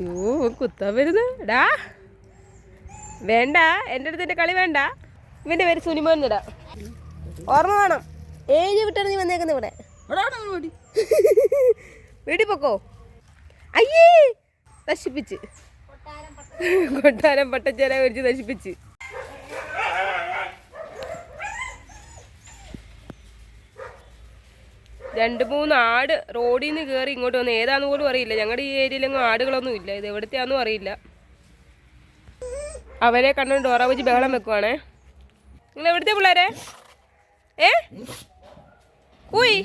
യോ കുത്താൻ വരുന്നു. വേണ്ട എന്റെ അടുത്ത് എന്റെ കളി വേണ്ട. ഇവന്റെ പേര് സുനിമോൻ എന്നിടാ. ഓർമ്മ വേണം. ഏഴ് വിട്ടാണ് നീ വന്നേക്കുന്നത് ഇവിടെ. വീട്ടിൽ പൊക്കോ? അയ്യേ. നശിപ്പിച്ച്. കൊട്ടാരം പട്ടച്ചേര മേടിച്ച് നശിപ്പിച്ച്. രണ്ട് മൂന്ന് ആട് റോഡിൽ നിന്ന് കയറി ഇങ്ങോട്ട് വന്ന് ഏതാന്ന് പോലും അറിയില്ല. ഞങ്ങളുടെ ഈ ഏരിയയിലെങ്ങും ആടുകളൊന്നും ഇല്ല. ഇത് എവിടത്തെയാണെന്നും അറിയില്ല. അവരെ കണ്ടുകൊണ്ട് ഡോറ വെച്ച് ബഹളം വെക്കുവാണേ. നിങ്ങൾ എവിടുത്തെ പിള്ളേരെ? ഏ? ഊയ്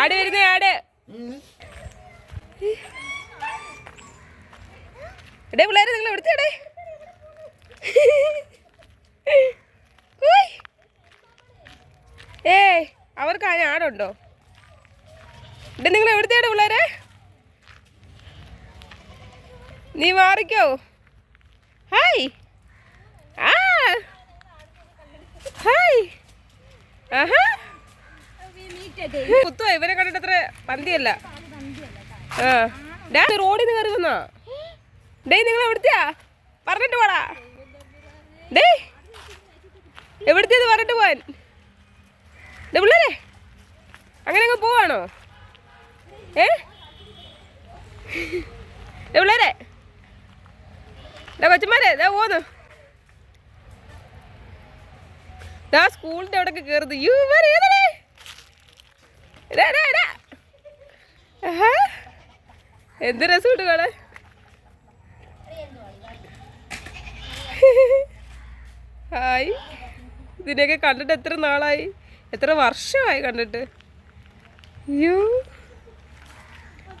ആട് വരുന്നേ ആട്. എടേ പിള്ളേരെ നിങ്ങൾ എവിടുത്തെ എടേ? ഏയ് അവർക്ക് അതിന് ആടുണ്ടോ ഇവിടെ നിങ്ങൾ എവിടുത്തെയാണ് പിള്ളേരെ? നീ മാറിക്കോ. ഹായ്. ആ. ഹായ്. കുത്തുവാ ഇവരെ കണ്ടിട്ട് അത്ര പന്തിയല്ല. ആ. റോഡിൽ നിന്ന് കയറി വന്നാ? ഡേയ് നിങ്ങൾ എവിടുത്തെയാ? പറഞ്ഞിട്ട് പോടാ. ഡേയ് എവിടുത്തേത് പറഞ്ഞിട്ട് പോവാൻ? പിള്ളേരെ അങ്ങനെ അങ്ങ് പോവാണോ? ഏ? പിള്ളേരെ കൊച്ചുമാരെ ദാ പോന്നു ദാ സ്കൂളിന്റെ അവിടെ കയറുന്നത്. ആഹാ. എന്ത് രസമുണ്ട് കാണാൻ. ഹായ്. ഇതിനെയൊക്കെ കണ്ടിട്ട് എത്ര നാളായി? എത്ര വർഷമായി കണ്ടിട്ട്? യു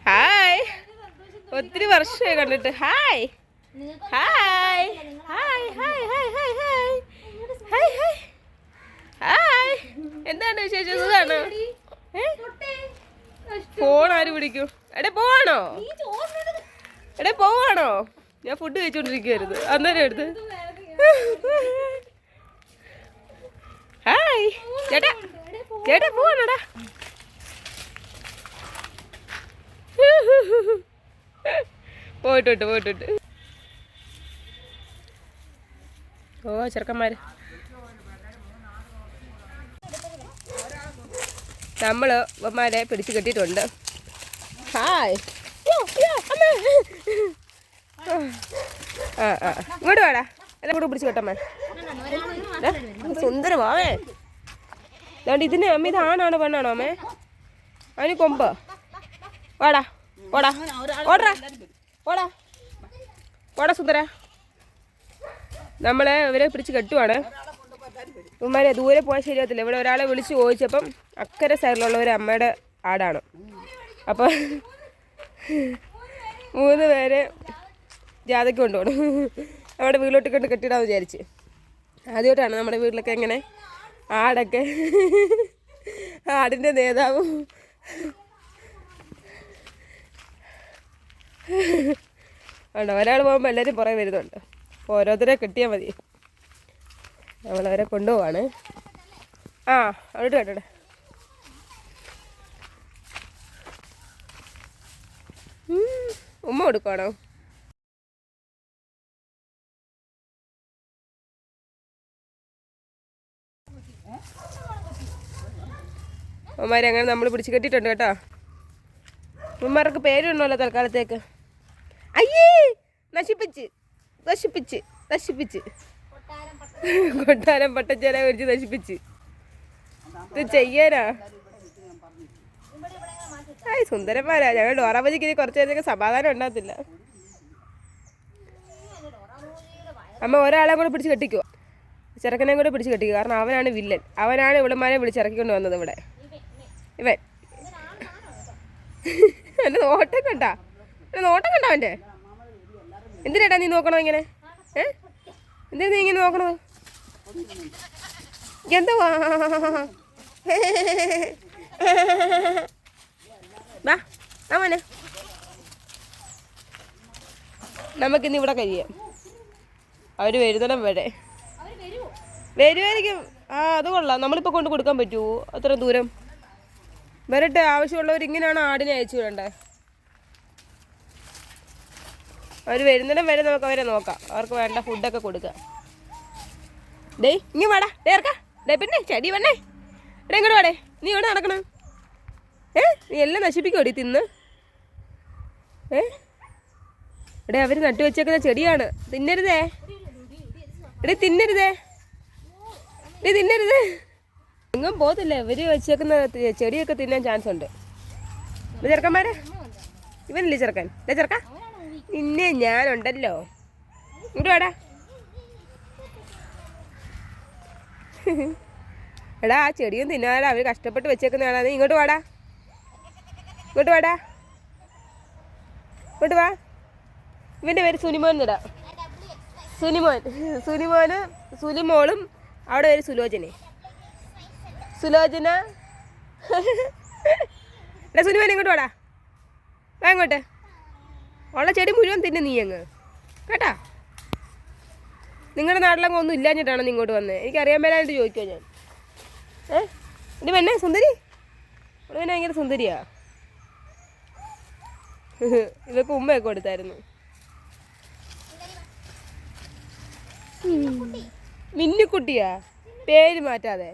ഹായ് ഒത്തിരി വർഷമായി കണ്ടിട്ട്. Hi hi hi hi hi hi hi hi hi hi എന്താണ് വിശേഷം? സുഖാണോ? ഫോൺ ആര് പിടിക്കും എടേ പോവാണോ? എടേ പോവാണോ? ഞാൻ ഫുഡ് കഴിച്ചോണ്ടിരിക്കുവായിരുന്നു. അന്നേരം എടുത്ത് ഹായ് ചേട്ടാ ചേട്ടാ പോവാണടാ പോയിട്ടുണ്ട് പോയിട്ടുണ്ട്. ഓ ചെറുക്കന്മാര്. നമ്മൾ ഉമ്മമാരെ പിടിച്ചു കെട്ടിയിട്ടുണ്ട്. ഹായ്. ഇങ്ങോട്ട് വേടാ. എല്ലാം കൂടെ പിടിച്ചു കെട്ടമ്മ സുന്ദരമാവേ. അതുകൊണ്ട് ഇതിന് അമ്മ ഇത് ആണാണോ പെണ്ണാണോ അമ്മേ? അതിന് കൊമ്പ്. വാടാ ഓടാ ഓടാ ഓടാ ഓടാ സുന്ദര. നമ്മളെ ഇവരെ പിടിച്ച് കെട്ടുവാണ്. ഉമ്മാരെ ദൂരെ പോയാൽ ശരിയാകത്തില്ല ഇവിടെ ഒരാളെ വിളിച്ച് ചോദിച്ചപ്പം അക്കരെ സൈഡിലുള്ള ഒരു അമ്മയുടെ ആടാണ്. അപ്പോൾ മൂന്ന് പേര് ജാതയ്ക്ക് കൊണ്ടുപോകണം. നമ്മുടെ വീട്ടിലോട്ട് കൊണ്ട് കെട്ടിടാന്ന് വിചാരിച്ച്. ആദ്യമായിട്ടാണ് നമ്മുടെ വീട്ടിലൊക്കെ ഇങ്ങനെ ആടൊക്കെ. ആടിന്റെ നേതാവും. ഉണ്ട് ഒരാൾ പോകുമ്പോൾ എല്ലാവരും പുറകെ വരുന്നുണ്ട്. ഓരോരുത്തരെ കിട്ടിയാൽ മതി. നമ്മളവരെ കൊണ്ടുപോവാണ്. ആ അവിടെ കേട്ടോ ഉമ്മ കൊടുക്കുവാണോ? ഉമ്മമാരെ അങ്ങനെ നമ്മൾ പിടിച്ച് കെട്ടിയിട്ടുണ്ട് കേട്ടോ. അവന്മാർക്ക് പേരുണ്ടല്ലോ തൽക്കാലത്തേക്ക്. അയ്യേ! നശിപ്പിച്ച്. നശിപ്പിച്ച്. നശിപ്പിച്ച്. കൊട്ടാരം പട്ടച്ചേല മേടിച്ച് നശിപ്പിച്ച്. ഇത് ചെയ്യാനാ? ആയി സുന്ദരന്മാരാ. ഞങ്ങൾ ഡോറാബജിക്ക് ഇനി കുറച്ച് നേരത്തേക്ക് സമാധാനം ഉണ്ടാകത്തില്ല. അമ്മ ഒരാളെ കൂടെ പിടിച്ച് കെട്ടിക്കുക ചെറുക്കനെ കൂടെ പിടിച്ച് കെട്ടിക്കുക കാരണം അവനാണ് വില്ലൻ. അവനാണ് ഇവിടെമാരെ വിളിച്ചിറക്കിക്കൊണ്ട് വന്നത് ഇവിടെ. ഇവൻ. എന്റെ നോട്ടം കണ്ടാ? എന്റെ നോട്ടം കണ്ടോ അവന്റെ എന്തിനാട്ടാ നീ നോക്കണോ ഇങ്ങനെ? ഏ? എന്തിനാ നീ ഇങ്ങനെ നോക്കണോ എന്താ വാ മോനെ. നമുക്കിന്ന് ഇവിടെ കഴിയാം. അവർ വരുന്നിടം വരെ. വരുമായിരിക്കും ആ അത് കൊള്ളാം. നമ്മളിപ്പോൾ കൊണ്ട് കൊടുക്കാൻ പറ്റുമോ അത്ര ദൂരം? വരട്ടെ ആവശ്യമുള്ളവർ ഇങ്ങനെയാണ് ആടിനെ അയച്ചു വിടേണ്ടത് അവർ വരുന്നിടം വരെ നമുക്ക് അവരെ നോക്കാം. അവർക്ക് വേണ്ട ഫുഡൊക്കെ കൊടുക്കാം. ഡേയ് ഇങ്ങ് വാടാ. ഡേ ഡേ പിന്നെ ചെടി വന്നേ. ഇവിടെ ഇങ്ങോട്ട് വാടേ. നീ എവിടെ നടക്കണം? ഏ നീ എല്ലാം നശിപ്പിക്കോടി തിന്ന്. ഏ? ഇവിടെ അവർ നട്ടു വെച്ചേക്കുന്ന ചെടിയാണ്. തിന്നരുതേ. എടേ തിന്നരുതേ. നീ തിന്നരുത്. എങ്ങും പോകത്തില്ല. ഇവർ വെച്ചേക്കുന്ന ചെടിയൊക്കെ തിന്നാൻ ചാൻസ് ഉണ്ട്. ചെറുക്കന്മാരെ? ഇവനല്ലേ ചെറുക്കൻ? അല്ലേ ചെറുക്ക? നിന്നെ ഞാനുണ്ടല്ലോ. ഇങ്ങോട്ട് വാടാ. എടാ ആ ചെടിയും തിന്നാടാ അവർ കഷ്ടപ്പെട്ട് വെച്ചേക്കുന്നതാണ് നീ ഇങ്ങോട്ട് വാടാ. ഇങ്ങോട്ട് വാടാ. ഇങ്ങോട്ട് വാ. ഇവന്റെ പേര് സുനിമോൻ എന്നിടാ സുനിമോൻ സുനിമോന് സുനിമോളും അവിടെ പേര് സുലോചനെ സുലോചന. എടാ ഇങ്ങോട്ട് വാടാ. വാ ഇങ്ങോട്ട്. ഉള്ള ചെടി മുഴുവൻ തിന്നെ നീ അങ്ങ്. കേട്ടാ? നിങ്ങളുടെ നാട്ടിലങ്ങ് ഒന്നും ഇല്ലാഞ്ഞിട്ടാണ് ഇങ്ങോട്ട് വന്നത് എനിക്കറിയാൻ മേലായിട്ട് ചോദിക്കുമോ ഞാൻ. ഏ? എന്റെ പെണ്ണെ സുന്ദരി? ഇവിടെ പിന്നെ ഭയങ്കര സുന്ദരിയാ. ഇവക്ക് ഉമ്മയൊക്കെ കൊടുത്തായിരുന്നു. മിന്നുക്കുട്ടിയാ. പേര് മാറ്റാതെ.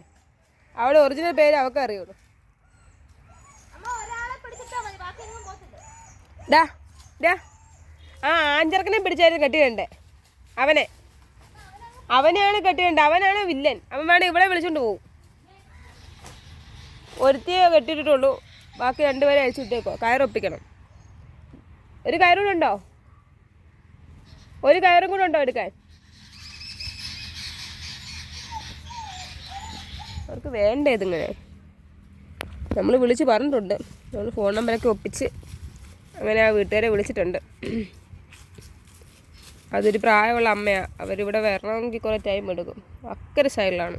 അവളെ ഒറിജിനൽ പേര് അവൾക്ക് അറിയുള്ളൂ. ഡാ ഡാ ആ ആഞ്ചർക്കനെ പിടിച്ചായിരുന്നു കെട്ടിയണ്ടേ അവനെ. അവനെയാണ് കെട്ടിയണ്ടേ അവനാണ് വില്ലൻ. അവൻ വേണേ ഇവിടെ വിളിച്ചോണ്ട് പോകും ഒരുത്തിയെ കെട്ടിയിട്ടുള്ളൂ ബാക്കി രണ്ടുപേരെ വിട്ടേക്കോ കയറൊപ്പിക്കണം ഒരു കയറും കൂടെ ഉണ്ടോ? ഒരു കയറും കൂടെ ഉണ്ടോ എടുക്കാൻ? അവർക്ക് വേണ്ടേ ഇതിങ്ങനെ. നമ്മൾ വിളിച്ച് പറഞ്ഞിട്ടുണ്ട്. നമ്മൾ ഫോൺ നമ്പറൊക്കെ ഒപ്പിച്ച് അങ്ങനെ ആ വീട്ടുകാരെ വിളിച്ചിട്ടുണ്ട്. അതൊരു പ്രായമുള്ള അമ്മയാണ് അവരിവിടെ വരണമെങ്കിൽ കുറേ ടൈം എടുക്കും. അക്കരെ സൈഡിലാണ്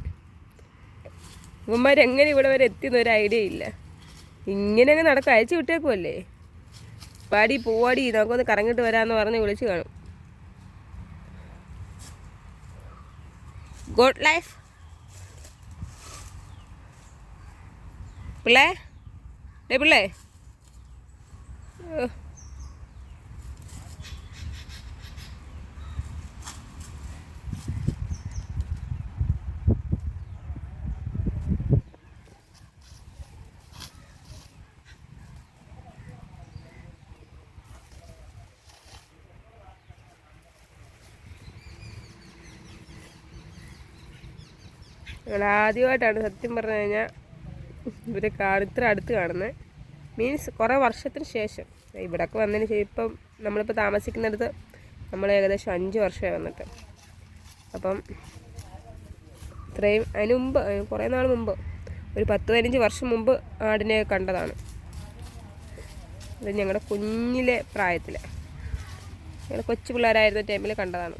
ഇവന്മാരെങ്ങനെ ഇവിടെ വരെ എത്തിയെന്ന് ഒരു ഐഡിയ ഇല്ല. ഇങ്ങനെ അങ്ങ് നടക്കും. അയച്ചു വിട്ടേക്കുമല്ലേ പാടി പോവാടി നമുക്കൊന്ന് കറങ്ങിട്ട് വരാമെന്ന് പറഞ്ഞ് വിളിച്ചു കാണും. ഗുഡ് ലൈഫ് പിള്ളേ? ഡേ പിള്ളേ. ഞങ്ങൾ ആദ്യമായിട്ടാണ് സത്യം പറഞ്ഞു കഴിഞ്ഞാൽ ഇവരെ കാണും ഇത്ര അടുത്ത് കാണുന്നത് മീൻസ് കുറേ വർഷത്തിന് ശേഷം. ഇവിടെയൊക്കെ വന്നതിന് ശേഷം ഇപ്പം നമ്മളിപ്പോൾ താമസിക്കുന്നിടത്ത് നമ്മൾ ഏകദേശം അഞ്ച് വർഷമായി വന്നിട്ട്. അപ്പം ഇത്രയും അതിന് മുമ്പ് കുറേ നാൾ മുമ്പ് ഒരു പത്ത് പതിനഞ്ച് വർഷം മുമ്പ് ആടിനെ കണ്ടതാണ്. ഇത് ഞങ്ങളുടെ കുഞ്ഞിലെ പ്രായത്തിൽ ഞങ്ങൾ കൊച്ചു പിള്ളേരായിരുന്ന ടൈമിൽ കണ്ടതാണ്.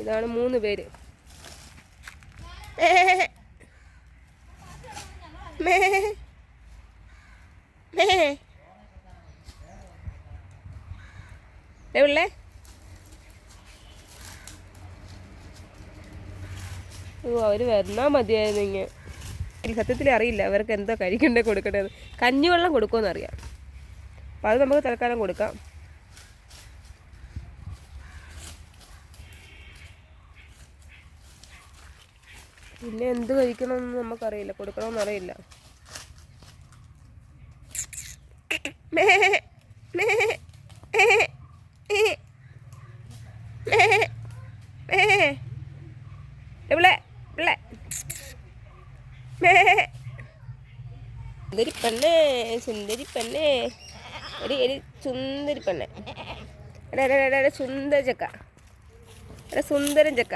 ഇതാണ് മൂന്ന് പേര്. പിള്ളേ ഓ വന്നാ മതിയായിരുന്നു ഇങ്ങ. സത്യത്തിൽ അറിയില്ല അവർക്ക് എന്താ കഴിക്കണ്ടേ കൊടുക്കണ്ടത്. കഞ്ഞിവെള്ളം കൊടുക്കുമെന്ന് അറിയാം അപ്പം അത് നമുക്ക് തൽക്കാലം കൊടുക്കാം. പിന്നെ എന്ത് കഴിക്കണമെന്ന് നമുക്കറിയില്ല. കൊടുക്കണമെന്ന് അറിയില്ല. സുന്ദരി പെണ്ണേ സുന്ദരി പെണ്ണേ ഒരു എടി സുന്ദരി പെണ്ണേ എടാ എടാ എടാ, സുന്ദര ചക്ക എടാ സുന്ദരൻ ചക്ക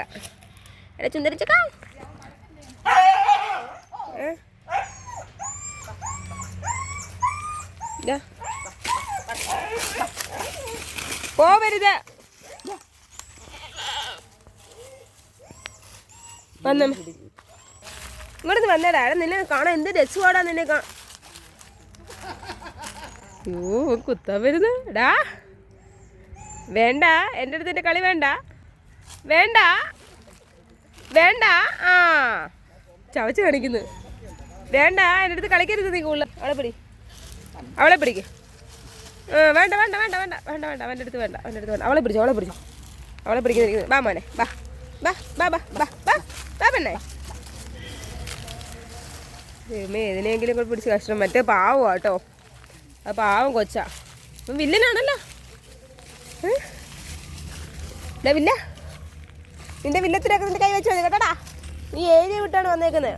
എടാ സുന്ദരൻ ചക്ക. പോവരുത്. വന്ന. ഇങ്ങോട്ട് വന്നേടാ. നിന്നെ കാണാൻ എന്ത് രസമാടാ നിന്നെ കാ അയ്യോ കുത്താൻ വരുന്നു. എടാ. വേണ്ട. എന്റെ അടുത്ത് എന്റെ കളി വേണ്ട. വേണ്ട. വേണ്ട. ആ. ചവച്ച് കാണിക്കുന്നു. വേണ്ട എന്റെ അടുത്ത് കളിക്കരുത് നീ കൂടുതൽ. അവളെ പിടി. അവളെ പിടിക്ക്. വേണ്ട വേണ്ട വേണ്ട വേണ്ട വേണ്ട വേണ്ട. അവന്റെ അടുത്ത് വേണ്ട അവന്റെ അടുത്ത് വേണ്ട. അവളെ പിടിച്ചോ അവളെ പിടിച്ചോ. അവളെ പിടിക്കുന്നിരിക്കുന്നു ബാ മോനെ ബാ ബാ ബാ ബാ ബാ ബാ ബാ പെണ്ണേ. ദൈവമേ ഏതിനെങ്കിലും കൂടെ പിടിച്ച് കഷ്ടം മറ്റേ പാവം കേട്ടോ ആ പാവം കൊച്ചാ. അപ്പം വില്ലനാണല്ലോ? ദേ വില്ല. നിന്റെ വില്ലത്തിനൊക്കെ നിന്റെ കൈ വെച്ച് മതി കേട്ടോടാ? നീ ഏരിയ വിട്ടാണ് വന്നേക്കുന്നത്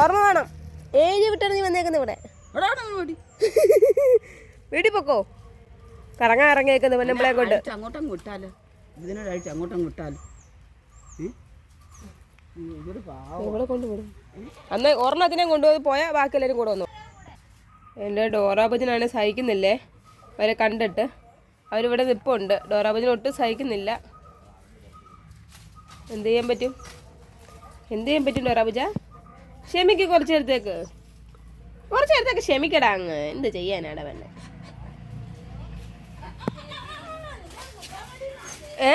ഓർമ്മ വേണം. ഏഴ് വിട്ടാണ് നീ വന്നേക്കുന്നത് ഇവിടെ വീട്ടിൽ പൊക്കോ? കറങ്ങാൻ ഇറങ്ങിയേക്കുന്നത് പെണ്ണുമ്പളെ കൊണ്ട്. അങ്ങോട്ടും വിട്ടാലോ? ഇതിനോട് അഴിച്ച് അങ്ങോട്ടും വിട്ടാലോ അതിനെ ഇവിടെ കൊണ്ടുവിടും അന്ന് ഒരെണ്ണത്തിനെ കൊണ്ടുപോയി പോയാൽ ബാക്കി എല്ലാവരും കൂടെ വന്നു. എന്റെ ഡോറാബജിനാണ് സഹിക്കുന്നില്ലേ? അവരെ കണ്ടിട്ട്. അവരിവിടെ നിൽപ്പുണ്ട് ഡോറാബജിന് ഒട്ടും സഹിക്കുന്നില്ല. എന്ത് ചെയ്യാൻ പറ്റും? എന്ത് ചെയ്യാൻ പറ്റും ഡോറാബജ? ക്ഷമിക്ക് കുറച്ചേരത്തേക്ക് നേരത്തേക്ക് കുറച്ച് നേരത്തേക്ക് ക്ഷമിക്കടാ അങ്ങ്. എന്ത് ചെയ്യാനാടാ വേണ്ട ഏ?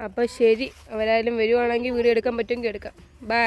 അപ്പൊ ശരി. അവരായാലും വരുവാണെങ്കിൽ വീഡിയോ എടുക്കാൻ പറ്റുമെങ്കിൽ എടുക്കാം. ബൈ